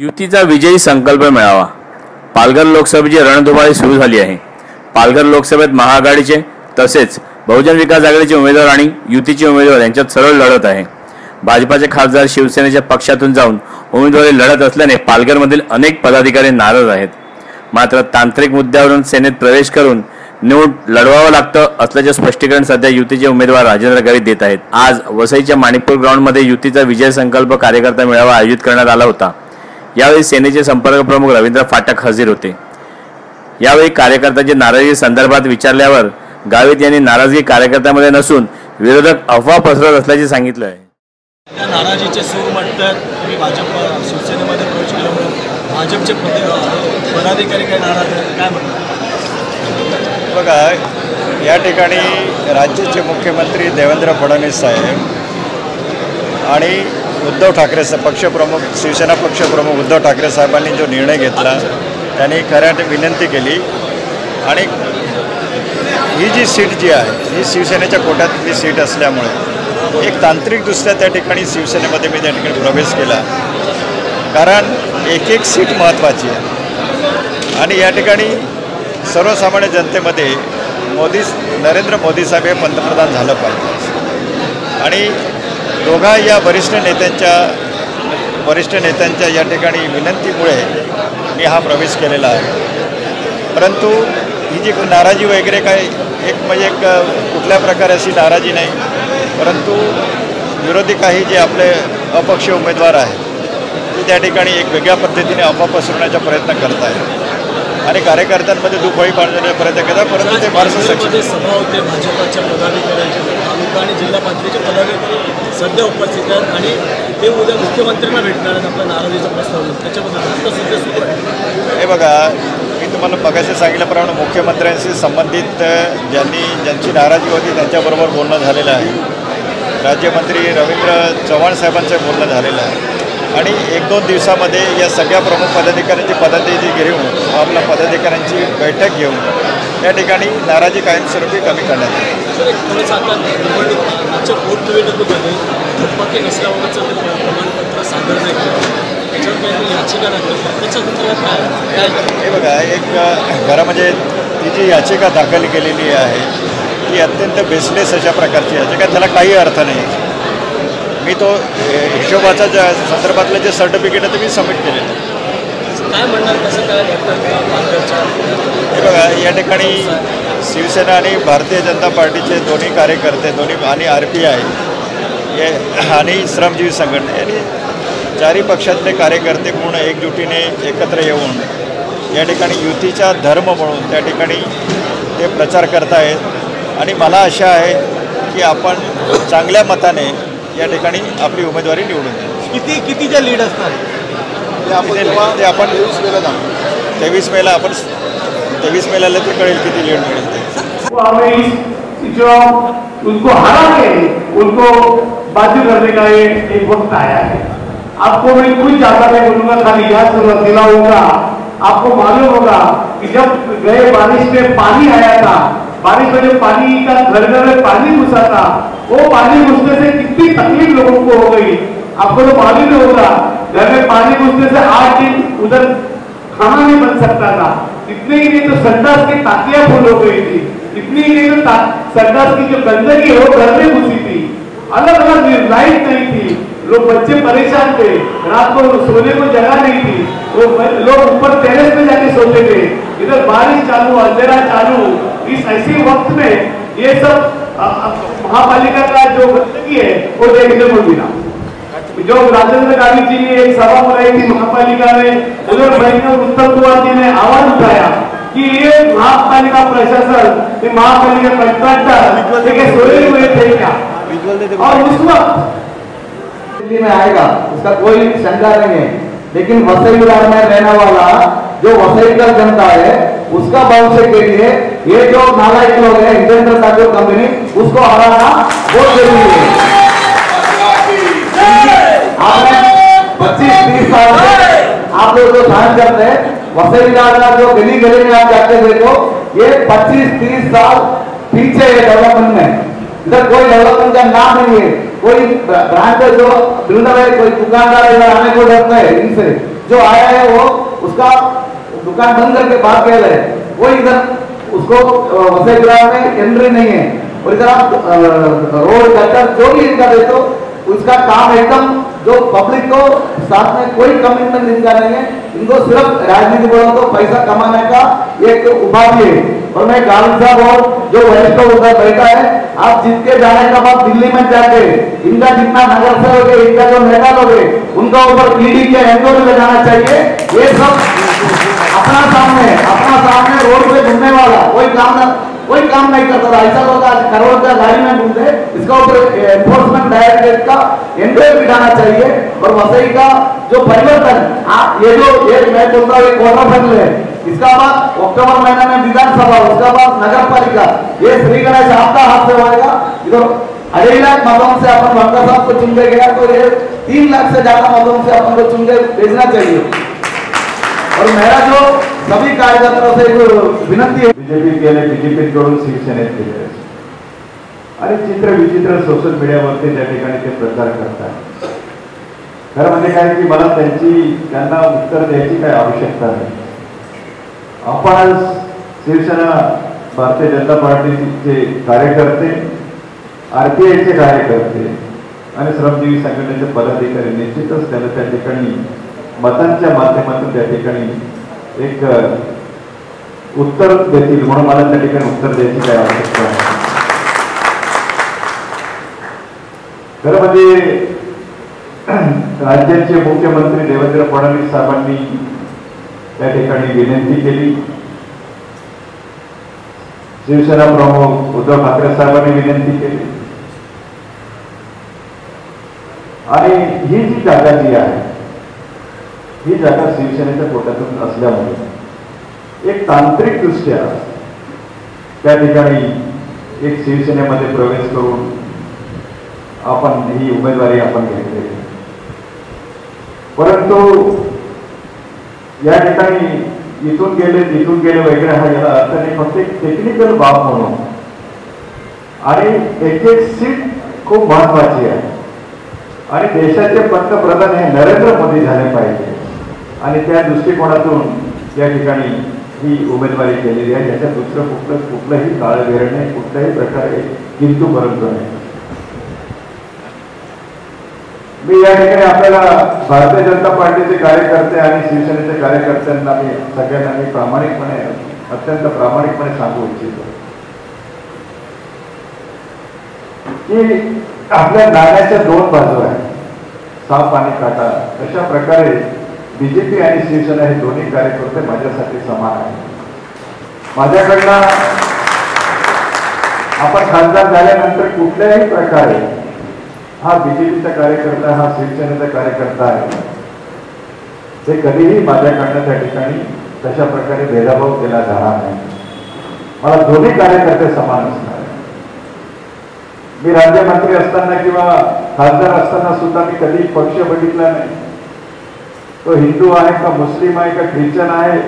युतीचा विजयी संकल्प मिळावा. पालघर लोकसभेची रणधुमाळी सुरू झाली आहे. पालघर लोकसभेत महाआघाडीचे तसेच बहुजन विकास आघाडीचे उमेदवार आणि युतीचे उमेदवार यांच्यात सरळ लढत आहे. भाजपाचे खासदार शिवसेनेच्या पक्षातून जाऊन उमेदवारी लढत असल्याने पालघरमधील अनेक पदाधिकारी नाराज आहेत. मात्र तांत्रिक मुद्द्यावरून सेनेत प्रवेश करून निवड लढवावं लागतं असल्याचे स्पष्टीकरण सध्या युतीचे उमेदवार राजेंद्र गावित देत आहेत. आज वसईच्या माणिकपूर ग्राउंडमध्ये युतीचा विजय संकल्प कार्यकर्ता मेळावा आयोजित करण्यात आला होता. यावेळी सेनेचे संपर्क प्रमुख रवींद्र फाटक हजर होते. यावेळी कार्यकर्त्यांची नाराजी संदर्भात विचारल्यावर गावित यांनी नाराजगी कार्यकर्त्यामध्ये नसून विरोधक अफवा पसरवत असल्याचे सांगितलं आहे. त्या नाराजीचे सूर म्हणतात तुम्ही भाजप शिवसेनेमध्ये प्रवेश केल्यामुळे भाजपचे पद पदाधिकारी काही नाराज आहेत काय म्हणतात? बघा या ठिकाणी राज्याचे मुख्यमंत्री देवेंद्र फडणवीस साहेब आणि उद्धव ठाकरे पक्षप्रमुख शिवसेना पक्षप्रमुख उद्धव ठाकरे साहेबांनी जो निर्णय घेतला त्यांनी खऱ्या विनंती केली. आणि ही जी सीट जी आहे ही शिवसेनेच्या कोट्यातली सीट असल्यामुळे एक तांत्रिकदृष्ट्या त्या ठिकाणी शिवसेनेमध्ये मी त्या ठिकाणी प्रवेश केला. कारण एक एक सीट महत्त्वाची आहे. आणि या ठिकाणी सर्वसामान्य जनतेमध्ये मोदी नरेंद्र मोदी साहेब हे पंतप्रधान झालं पाहिजे. आणि दोघा या वरिष्ठ नेत्यांच्या वरिष्ठ नेत्यांच्या या ठिकाणी विनंतीमुळे मी हा प्रवेश केलेला आहे. परंतु ही जी नाराजी वगैरे काय एक म्हणजे एक कुठल्या प्रकारे अशी नाराजी नाही परंतु विरोधी काही जे आपले अपक्ष उमेदवार आहेत ते त्या ठिकाणी एक वेगळ्या पद्धतीने अफवा पसरवण्याचा प्रयत्न करत आहेत. आणि कार्यकर्त्यांमध्ये दुखवाई पाडण्याचा प्रयत्न करतात परंतु ते फारसं सक्षम सभा होते भाजपाच्या पदाधिकाऱ्यांच्या तालुका आणि जिल्हा पातळीचे पदाधिकारी सध्या उपस्थित आहेत आणि ते उद्या मुख्यमंत्र्यांना भेटणार आहेत आपल्या नाराजीचा प्रस्ताव त्याच्याबद्दल आता सध्या सुरू आहे. हे बघा मी तुम्हाला बघायचं सांगितल्याप्रमाणे मुख्यमंत्र्यांशी संबंधित ज्यांनी ज्यांची नाराजी होती त्यांच्याबरोबर बोलणं झालेलं आहे. राज्यमंत्री रवींद्र चव्हाण साहेबांचं बोलणं झालेलं आहे. आणि एक दोन दिवसामध्ये या सगळ्या प्रमुख पदाधिकाऱ्यांची पदाधिकारी घेऊन आपल्या पदाधिकाऱ्यांची बैठक घेऊन या ठिकाणी नाराजी कायमस्वरूपी कमी करण्यात आली. सर एक थोडंसं आता निवडणूक मागच्या पोट निवडणुकीमध्ये थकबाकी नसल्याबाबतचं ते प्रमाणपत्र सादर नाही केलं त्याच्यावर काही याचिका दाखल त्याच्या संदर्भात काय काय हे बघा एक खरं म्हणजे ती जी याचिका दाखल केलेली आहे ती अत्यंत बेसलेस अशा प्रकारची याचिका त्याला काही अर्थ नाही. मी तो हिशोबाचा ज्या संदर्भातलं जे सर्टिफिकेट आहे ते मी सबमिट केलेलं काय म्हणणार कसं काय? हे बघा या ठिकाणी शिवसेना आणि भारतीय जनता पार्टीचे दोन्ही कार्यकर्ते दोन्ही आणि आर पी आय हे आणि श्रमजीवी संघटना यांनी चारही पक्षातले कार्यकर्ते पूर्ण एकजुटीने एकत्र येऊन या ठिकाणी युतीचा धर्म म्हणून त्या ठिकाणी ते प्रचार करतायत. आणि मला आशा आहे की आपण चांगल्या मताने या ठिकाणी आपली उमेदवारी निवडून देऊ. किती कितीच्या लीड असणार? ते आपण ते आपण तेवीस मेला आपण तेवीस मेला ते कळेल किती लीड मिळेल वो जो उनको हरा के उनको बाजू करने का ये एक वक्त आया है। आपको मैं कुछ ज़्यादा नहीं बोलूँगा खाली याद दिलाऊँगा आपको मालूम होगा कि जब गए बारिश में पानी आया था, बारिश में जो पानी का घर घर में पानी घुसा था, वो पानी घुसने से कितनी तकलीफ़ लोगों को हो गई। आपको तो मालूम ही होगा, घर में पानी घुसने से आठ दिन उधर खाना नहीं बन सकता था। इतने ही नहीं तो संडास की ताकियाँ फूल हो गई थी। इतनी ही नहीं तो संडास की जो गंदगी है घर में घुसी थी। अलग अलग लाइट नहीं थी। लोग बच्चे परेशान थे। रात को सोने को जगह नहीं थी। वो लोग ऊपर टेरेस में जाके सोते थे। इधर बारिश चालू, अंधेरा चालू। इस ऐसे वक्त में ये सब महापालिका का जो गंदगी है, वो देखने को मिला। जो राजेंद्र गांधी जी ने एक सभा बुलाई थी, महापालिका में उधर बैठकर उत्तम कुमार जी ने आवाज़ उठाया कि ये महापालिका प्रशासन महापालिका कंट्रैक्टर है सोए हुए थे क्या? और उस वक्त दिल्ली में आएगा उसका कोई शंका नहीं है। लेकिन वसई विरार में रहने वाला जो वसई का जनता है, उसका भविष्य के लिए ये जो नालायक लोग है इंजेंद्र ठाकुर कंपनी उसको हराना बहुत ज़रूरी है। पच्चीस साल से आप लोग जो सहन करते हैं वसई का जो गली गली में आप जाके देखो ये पच्चीस तीस साल पीछे है डेवलपमेंट में इधर कोई डेवलपमेंट का नाम नहीं है कोई ब्रांड जो बिल्डर है कोई दुकानदार इधर आने को डरता है इनसे जो आया है वो उसका दुकान बंद करके भाग गया है वो इधर उसको वसई ग्राम में एंट्री नहीं है और इधर आप रोड कटर जो भी इनका दे तो उसका काम एकदम जो पब्लिक को साथ में कोई कमिटमेंट नहीं है इनको सिर्फ़ राजनीति बोलो तो पैसा कमाने का एक उपाधि है। और मैं गांधी साहब और जो वरिष्ठ उधर बैठा है आप जीत के जाने का बाद दिल्ली में जाके इनका जितना नगर सेवक है इनका जो नेता लोग है उनका ऊपर ईडी के एंक्वायरी लगाना चाहिए। ये सब अपना सामने अपना सामने रोड पे घूमने वाला कोई काम न, कोई काम नहीं करता था। ऐसा लोग आज करोड़ का गाड़ी में घूमते इसका ऊपर एनफोर्समेंट डायरेक्टरेट का इंटरव्यू बिठाना चाहिए। और वसई का जो परिवर्तन ये जो, ये मैं बोलता हूँ क्वार्टर फाइनल है। इसका बाद अक्टूबर महीने में विधानसभा, उसका बाद नगर पालिका ये श्री गणेश आपका हाथ से होएगा। इधर अढ़ाई लाख मतों से अपन वक्ता साहब को चुन गया तो ये तीन लाख से ज़्यादा मतों से अपन को चुन भेजना चाहिए। और मेरा जो सभी कार्यकर्त्याओं से एक विनंती है। बीजेपी केले बीजेपीत कडून शिवसेनेत गेले आणि चित्र विचित्र सोशल मीडियावरती त्या ठिकाणी ते प्रचार करतात. खरं म्हणजे काय की मला त्यांची त्यांना उत्तर द्यायची काही आवश्यकता नाही. आपण शिवसेना भारतीय जनता पार्टीचे कार्यकर्ते आर पी आयचे कार्यकर्ते आणि श्रमजीवी संघटनेचे पदाधिकारी निश्चितच त्याला त्या ठिकाणी मतांच्या माध्यमातून त्या ठिकाणी एक उत्तर देतील म्हणून मला त्या ठिकाणी उत्तर द्यायची काय आवश्यकता आहे खरं म्हणजे राज्याचे मुख्यमंत्री देवेंद्र फडणवीस साहेबांनी त्या ठिकाणी विनंती केली. शिवसेना प्रमुख उद्धव ठाकरे साहेबांनी विनंती केली. आणि ही जी जागा जी आहे ही जागा शिवसेनेच्या पोटातून असल्यामुळे एक तांत्रिक दृष्ट्या त्या ठिकाणी एक शिवसेनेमध्ये प्रवेश करून आपण ही उमेदवारी आपण घेतली. परंतु या ठिकाणी इथून गेले तिथून गेले वगैरे हा याला अर्थ नाही फक्त एक टेक्निकल बाब म्हणून. आणि एक एक सीट खूप महत्वाची आहे. आणि देशाचे पंतप्रधान हे नरेंद्र मोदी झाले पाहिजे. आणि त्या दृष्टिकोनातून या ठिकाणी ही उमेदवारी केलेली आहे. याच्यात दुसरं कुठलं कुठलंही काळवेर नाही. कुठल्याही प्रकारे किंतू परंतु नाही. मी या ठिकाणी आपल्याला भारतीय जनता पार्टीचे कार्यकर्ते आणि शिवसेनेचे कार्यकर्त्यांना मी सगळ्यांना मी प्रामाणिकपणे अत्यंत प्रामाणिकपणे सांगू इच्छितो. की आपल्या नाण्याच्या दोन बाजू आहेत. साप आणि काटा. अशा प्रकारे बीजेपी आणि शिवसेना हे दोन्ही कार्यकर्ते माझ्यासाठी समान आहेत. माझ्याकडनं आपण खासदार झाल्यानंतर कुठल्याही प्रकारे हा बीजेपीचा कार्यकर्ता हा शिवसेनेचा कार्यकर्ता आहे ते कधीही माझ्याकडनं त्या ठिकाणी तशा प्रकारे भेदाभाव केला जाणार नाही. मला दोन्ही कार्यकर्ते समान असणार मी राज्यमंत्री असताना किंवा खासदार असताना सुद्धा मी कधी पक्ष बघितला नाही. तो हिंदू आहे का मुस्लिम आहे का ख्रिश्चन आहे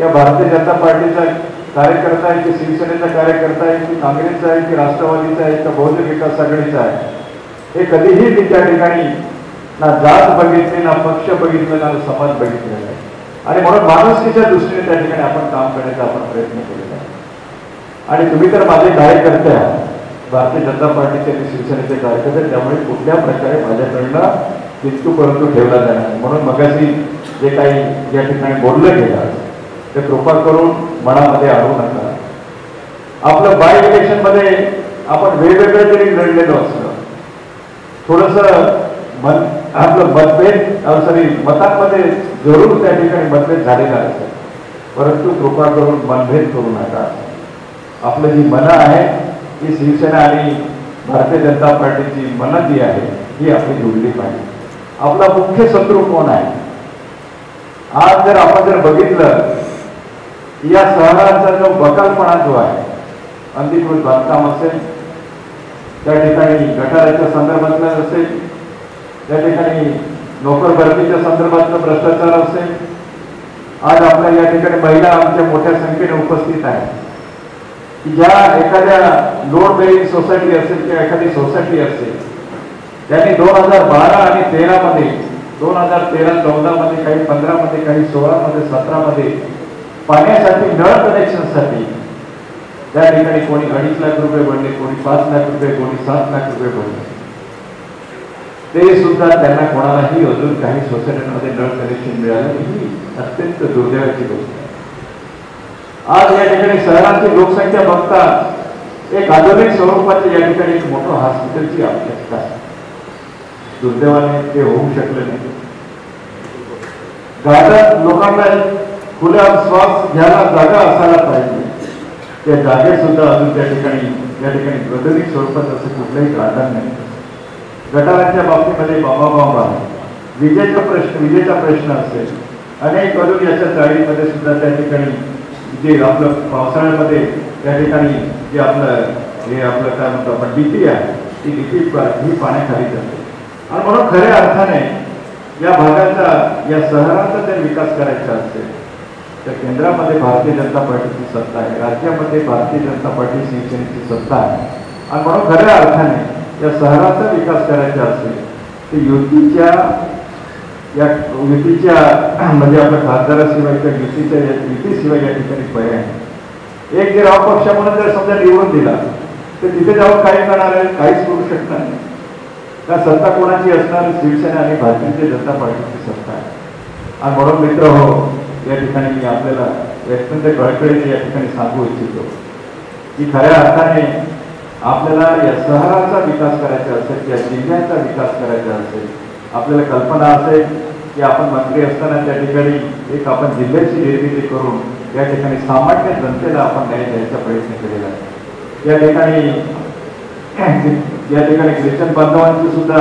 या भारतीय जनता पार्टीचा कार्यकर्ता आहे की शिवसेनेचा कार्यकर्ता आहे की काँग्रेसचा आहे की राष्ट्रवादीचा आहे का बहुजन विकास आघाडीचा आहे हे कधीही मी त्या ठिकाणी ना जात बघितली ना पक्ष बघितले ना समाज बघितलेला आहे. आणि म्हणून माणुसकीच्या दृष्टीने त्या ठिकाणी आपण काम करण्याचा आपण प्रयत्न केलेला आहे. आणि तुम्ही तर माझे कार्यकर्ते आहात. भारतीय जनता पार्टीचे आणि शिवसेनेचे कार्यकर्ते त्यामुळे कुठल्या प्रकारे माझ्याकडनं किंतु परंतु ठेवला जाणार नाही. म्हणून मगाशी जे काही या ठिकाणी बोललं गेलं ते कृपा करून मनामध्ये आणू नका. आपलं बाय इलेक्शनमध्ये आपण वेगवेगळं तरी लढलेलो असलं. थोडंसं मन आपलं मतभेद सॉरी मतांमध्ये जरूर त्या ठिकाणी मतभेद झालेला असतो. परंतु कृपा करून मनभेद करू नका. आपलं जी मनं आहे ही शिवसेना आणि भारतीय जनता पार्टीची मनं जी आहे ही आपली जोडली पाहिजे. आपला मुख्य शत्रू कोण आहे? आज जर आपण जर बघितलं या शहराचा जो बकालपणा जो आहे अंधिकृत बांधकाम असेल त्या ठिकाणी गटाराच्या संदर्भातलं असेल त्या ठिकाणी नोकर भरतीच्या संदर्भातलं भ्रष्टाचार असेल आज आपल्या या ठिकाणी महिला आमच्या मोठ्या संख्येने उपस्थित आहेत. की ज्या एखाद्या लोड बेरिंग सोसायटी असेल किंवा एखादी सोसायटी असेल त्यांनी दोन हजार बारा आणि तेरा मध्ये दोन हजार तेरा चौदामध्ये काही पंधरामध्ये काही सोळामध्ये सतरामध्ये पाण्यासाठी नळ कनेक्शनसाठी त्या ठिकाणी कोणी अडीच लाख रुपये भरले कोणी पाच लाख रुपये कोणी सात लाख रुपये भरले. ते सुद्धा त्यांना कोणालाही अजून काही सोसायटीमध्ये नळ कनेक्शन मिळालं ही अत्यंत दुर्दैवाची गोष्ट आज या ठिकाणी शहराची लोकसंख्या बघता एक आधुनिक स्वरूपाचे या ठिकाणी एक मोठं हॉस्पिटलची आवश्यकता आहे. दुर्दैवाने ते होऊ शकलं नाही. गार्डन लोकांना खुल्या श्वास घ्यायला जागा असायला पाहिजे. त्या जागेत सुद्धा अजून त्या ठिकाणी या ठिकाणी आधुनिक स्वरूपात असं कुठलंही गार्डन नाही. गटारांच्या बाबतीमध्ये बाबा आहे विजेचा प्रश्न विजेचा प्रश्न असेल. अनेक अजून याच्या चाळीमध्ये सुद्धा त्या ठिकाणी जे आपलं पावसाळ्यामध्ये त्या ठिकाणी जे आपलं हे आपलं काय म्हणतो आपण डीपी आहे. ती डीपी ही पाण्याखाली जाते. आणि म्हणून खऱ्या अर्थाने या भागाचा या शहराचा जर विकास करायचा असेल तर केंद्रामध्ये भारतीय जनता पार्टीची सत्ता आहे. राज्यामध्ये भारतीय जनता पार्टी शिवसेनेची सत्ता आहे. आणि म्हणून खऱ्या अर्थाने या शहराचा विकास करायचा असेल तर युतीच्या या युतीच्या म्हणजे आपल्या खासदाराशिवाय किंवा युतीच्या युतीशिवाय या ठिकाणी पर्याय नाही. एक जर अपक्ष म्हणून जर समजा निवडून दिला तर तिथे जाऊन काही करणार आहे काहीच करू शकणार नाही. त्या सत्ता कोणाची असणार? शिवसेना आणि भारतीय जनता पार्टीची सत्ता आहे. आणि म्हणून मित्र हो या ठिकाणी मी आपल्याला अत्यंत कळकळीने या ठिकाणी सांगू इच्छितो. की खऱ्या अर्थाने आपल्याला या शहराचा विकास करायचा असेल या जिल्ह्याचा विकास करायचा असेल आपल्याला कल्पना असेल की आपण मंत्री असताना त्या ठिकाणी एक आपण जिल्ह्याची निर्मिती करून या ठिकाणी सामान्य जनतेला आपण न्याय द्यायचा प्रयत्न केलेला आहे. या ठिकाणी या ठिकाणी ख्रिश्चन बांधवांचे सुद्धा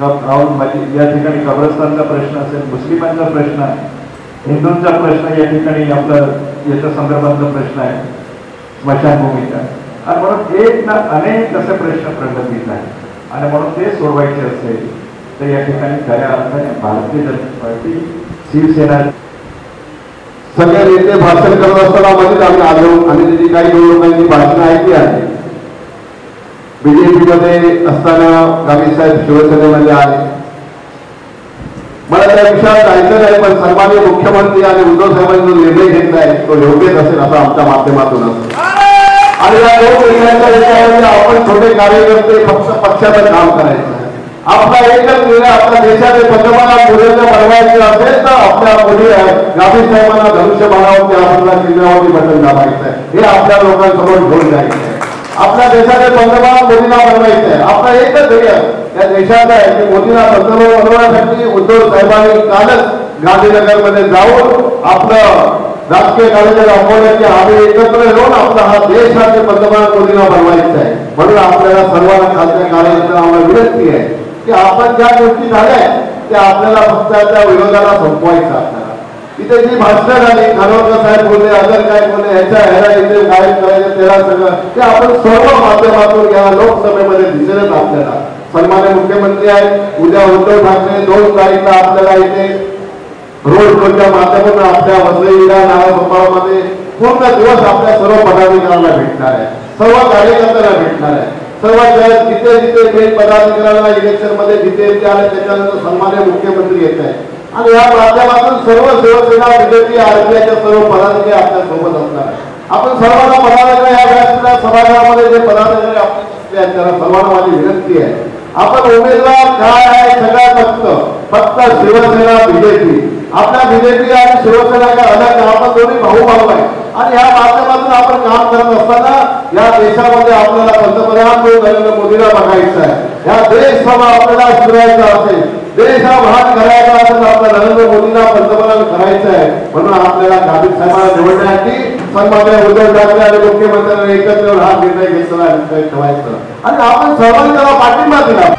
ग- राहुल माझी म्हणजे या ठिकाणी कब्रस्तानचा प्रश्न असेल मुस्लिमांचा प्रश्न आहे हिंदूंचा प्रश्न या ठिकाणी आपलं याच्या संदर्भातला प्रश्न आहे स्मशानभूमीचा. आणि म्हणून एक ना अनेक असे प्रश्न प्रलंबित आहेत. आणि म्हणून ते सोडवायचे असेल तर या ठिकाणी खऱ्या अर्थाने भारतीय जनता पार्टी शिवसेना सगळ्या नेते भाषण करत असताना मध्येच आम्ही आलो आणि त्याची काही निवडणुकांची भाषणं ऐकली आहे. बीजेपीमध्ये असताना गावी साहेब शिवसेनेमध्ये आले. मला त्या विषयात जायचं नाही पण सर्वांनी मुख्यमंत्री आणि उद्धव साहेबांनी जो निर्णय घेतलाय तो योग्यच असेल असं आमच्या माध्यमातून असेल आणि या दोन निर्णयाच्या विषयामध्ये आपण छोटे कार्यकर्ते फक्त पक्षाचं काम करायचं आपला एकच निर्णय आपल्या देशाचे पंतप्रधान मोदींना बनवायचे असेल तर आपल्या पुढे गावी साहेबांना धनुष्य बनावं बाणावरती आपल्याला किल्ल्यावरती बटन दाबायचं आहे. हे आपल्या लोकांसमोर घेऊन जायचं आपल्या देशाचे पंतप्रधान मोदींना बनवायचं आहे. आपला एकच ध्येय या देशाचा आहे की मोदींना पंतप्रधान बनवण्यासाठी उद्धव साहेबांनी कालच गांधीनगरमध्ये जाऊन आपलं राजकीय कार्य दाखवलं की आम्ही एकत्र येऊन आपला हा देश हा पंतप्रधान मोदींना बनवायचा आहे. म्हणून आपल्याला सर्वांना खासदार कार्यकर्त्यांना आम्हाला विनंती आहे की आपण ज्या गोष्टी झाल्या त्या आपल्याला फक्त त्या विरोधाला संपवायचा आपल्याला इथे जी भाषणं झाली खानोलकर साहेब बोलले अदर काय बोलले ह्याच्या ह्याला इथे काय करायचं त्याला सगळं ते आपण सर्व माध्यमातून या लोकसभेमध्ये दिसेलच आपल्याला. सन्मान्य मुख्यमंत्री आहेत उद्या उद्धव ठाकरे दोन तारीखला आपल्याला इथे रोड शोच्या माध्यमातून आपल्या वसईला नागामध्ये पूर्ण दिवस आपल्या सर्व पदाधिकाऱ्यांना भेटणार आहे. सर्व कार्यकर्त्यांना भेटणार आहे. सर्व ज्या- जिथे जिथे पदाधिकाऱ्यांना इलेक्शनमध्ये जिथे त्याच्यानंतर सन्मान्य मुख्यमंत्री येत आहे आणि या माध्यमातून सर्व शिवसेना बीजेपी आरपीआयच्या सर्व पदाधिकारी आपल्यासोबत असणार आपण सर्वांना पदाधिकारी या व्यासपीठात सभागृहामध्ये जे पदाधिकारी आपले त्यांना सर्वांना माझी विनंती आहे. आपण उमेदवार काय आहे सगळ्या फक्त फक्त शिवसेना बीजेपी. आपल्या बीजेपी आणि शिवसेना काय अलग आपण दोन्ही भाऊ भाऊ आहे आणि या माध्यमातून आपण काम करत असताना या देशामध्ये आपल्याला पंतप्रधान नरेंद्र मोदीला बघायचं आहे. या देश सभा आपल्याला फिरायचा असेल देश हा महान करायचा असेल तर आपल्या नरेंद्र मोदीला पंतप्रधान करायचं आहे. म्हणून आपल्याला गांधी साहेबांना निवडण्यासाठी सन्मान्य उद्धव ठाकरे आणि मुख्यमंत्र्यांनी एकत्र हा निर्णय घेतला ठेवायचा. आणि आपण सर्वांनी त्याला पाठिंबा दिला.